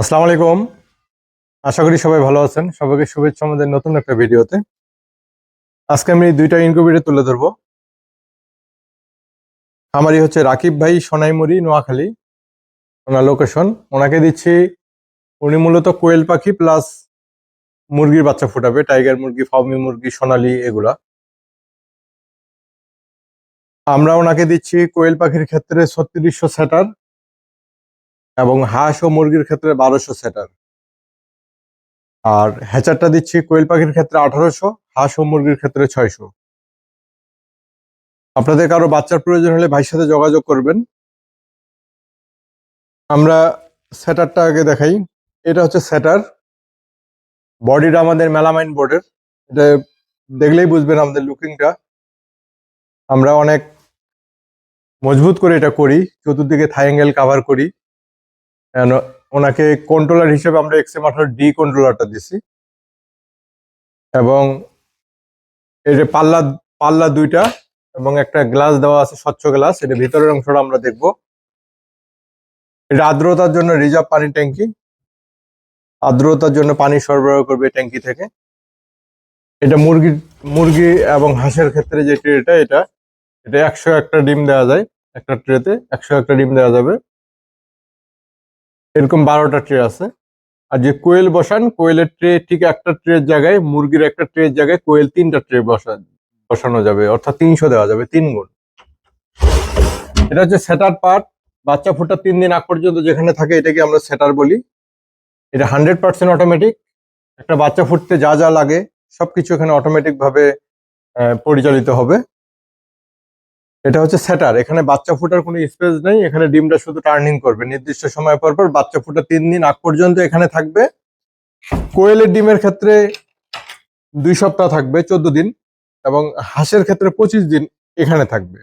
আসসালামু আলাইকুম। আশা করি সবাই ভালো আছেন। সবাইকে শুভেচ্ছা আমাদের নতুন একটা ভিডিওতে। আজকে আমি দুইটা ইনকিউবেটর তুলে ধরবো। আমারই হচ্ছে রাকিব ভাই সোনাইমুড়ি নোয়াখালী। ওনার লোকেশন ওনাকে দিচ্ছি, উনি মূলত কোয়েল পাখি প্লাস মুরগির বাচ্চা ফুটাবে। টাইগার মুরগি ফার্মি মুরগি, সোনালি এগুলা। আমরা ওনাকে দিচ্ছি কোয়েল পাখির ক্ষেত্রে ছত্রিশশো সেটার এবং হাঁস ও মুরগির ক্ষেত্রে বারোশো সেটার। আর হ্যাচারটা দিচ্ছি কোয়েল পাখির ক্ষেত্রে আঠারোশো, হাঁস ও মুরগির ক্ষেত্রে ছয়শো। আপনাদের কারও বাচ্চার প্রয়োজন হলে ভাইয়ের সাথে যোগাযোগ করবেন। আমরা সেটারটা আগে দেখাই। এটা হচ্ছে সেটার। বডিটা আমাদের মেলামাইন বোর্ডের। এটা দেখলেই বুঝবেন আমাদের লুকিংটা। আমরা অনেক মজবুত করে এটা করি। চতুর্দিকে থাই অ্যাঙ্গেল কাভার করি। ওনাকে কন্ট্রোলার হিসেবে আমরা এক্সএম আঠারো ডি কন্ট্রোলারটা দিছি। এবং এই যে পাল্লা পাল্লা দুইটা এবং একটা গ্লাস দেওয়া আছে, স্বচ্ছ গ্লাস এটা ভিতরের অংশটা আমরা দেখব। এটা আর্দ্রতার জন্য রিজার্ভ পানি ট্যাঙ্কি। আর্দ্রতার জন্য পানি সরবরাহ করবে ট্যাঙ্কি থেকে। এটা মুরগি মুরগি এবং হাঁসের ক্ষেত্রে যে ট্রেটা, এটা এটা একশো একটা ডিম দেওয়া যায়, একটা ট্রেতে একশো একটা ডিম দেওয়া যাবে। এরকম বারোটা ট্রে আছে। আর যে কোয়েল বসান কোয়েলের ট্রে ঠিক একটা ট্রের জায়গায় মুরগির একটা ট্রের জায়গায় কোয়েল তিনটা ট্রে বসা বসানো যাবে অর্থাৎ তিনশো দেওয়া যাবে তিন গুণ। এটা হচ্ছে সেটার পার্ট। বাচ্চা ফোটার তিন দিন আগ পর্যন্ত যেখানে থাকে এটাকে আমরা সেটার বলি। এটা হান্ড্রেড পার্সেন্ট অটোমেটিক। একটা বাচ্চা ফুটতে যা যা লাগে সবকিছু এখানে অটোমেটিক ভাবে আহ, পরিচালিত হবে। এটা হচ্ছে সেটার, এখানে বাচ্চা ফুটার কোনো স্পেস নেই, এখানে ডিমটা শুধু টার্নিং করবে। নির্দিষ্ট সময় পর পর বাচ্চা ফুটা তিন দিন আগ পর্যন্ত এখানে থাকবে। কোয়েলের ডিমের ক্ষেত্রে দুই সপ্তাহ থাকবে, চোদ্দ দিন, এবং হাঁসের ক্ষেত্রে পঁচিশ দিন এখানে থাকবে।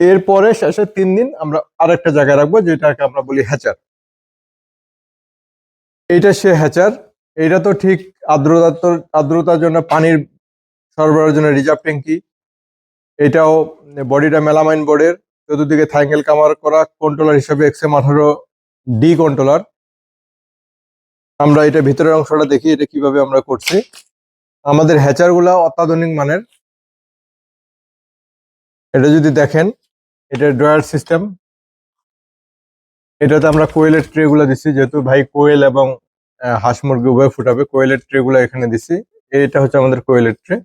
এরপরে শেষে তিন দিন আমরা আরেকটা জায়গায় রাখব, যেটাকে আমরা বলি হ্যাচার এইটা সে হ্যাচার এটা তো ঠিক আর্দ্রতা আর্দ্রতার জন্য পানির সরবরাহের জন্য রিজার্ভ ট্যাঙ্কি এটাও বডিটা মেলামাইন বোর্ডের। চতুর্দিকে থাইঙ্গেল কামার করা কন্ট্রোলার হিসেবে এক্সএম আঠারো ডি কন্ট্রোলার আমরা এটা ভিতরের অংশটা দেখি, এটা কীভাবে আমরা করছি। আমাদের হ্যাচারগুলা অত্যাধুনিক মানের। এটা যদি দেখেন, এটা ড্রয়ার সিস্টেম এটাতে আমরা কোয়েলের ট্রে গুলা দিচ্ছি যেহেতু ভাই কোয়েল এবং হাঁস মুরগি উভয় ফুটাবে কোয়েলের ট্রে গুলা এখানে দিছি। এটা হচ্ছে আমাদের কোয়েলের ট্রে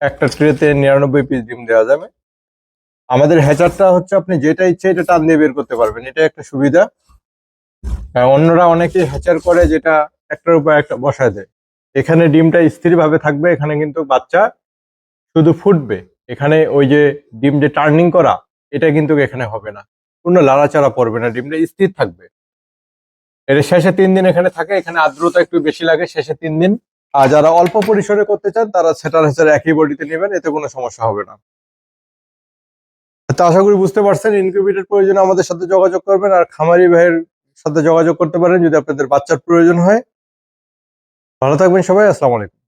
একটা ট্রেতে নিরানব্বই পিস ডিম দেওয়া যাবে। আমাদের হ্যাচারটা হচ্ছে আপনি যেটা ইচ্ছে এটা টান দিয়ে বের করতে পারবেন, এটা একটা সুবিধা। অন্যরা অনেকে হ্যাচার করে যেটা একটার উপর একটা বসায় দেয়। এখানে ডিমটা স্থিরভাবে থাকবে, এখানে কিন্তু বাচ্চা শুধু ফুটবে। এখানে ওই যে ডিম যে টার্নিং করা, এটা কিন্তু এখানে হবে না। কোনো লাড়াচাড়া পড়বে না, ডিমটা স্থির থাকবে। এটা শেষে তিন দিন এখানে থাকে, এখানে আর্দ্রতা একটু বেশি লাগে, শেষে তিন দিন আর যারা অল্প পরিসরে করতে চান, তারা সেটার হিসেবে একই বডিতে নেবেন, এতে কোনো সমস্যা হবে না। তো আশা করি বুঝতে পারছেন, ইনকিউবেটার প্রয়োজন আমাদের সাথে যোগাযোগ করবেন আর খামারি ভাইয়ের সাথে যোগাযোগ করতে পারেন যদি আপনাদের বাচ্চার প্রয়োজন হয়। ভালো থাকবেন সবাই, আসসালামু আলাইকুম।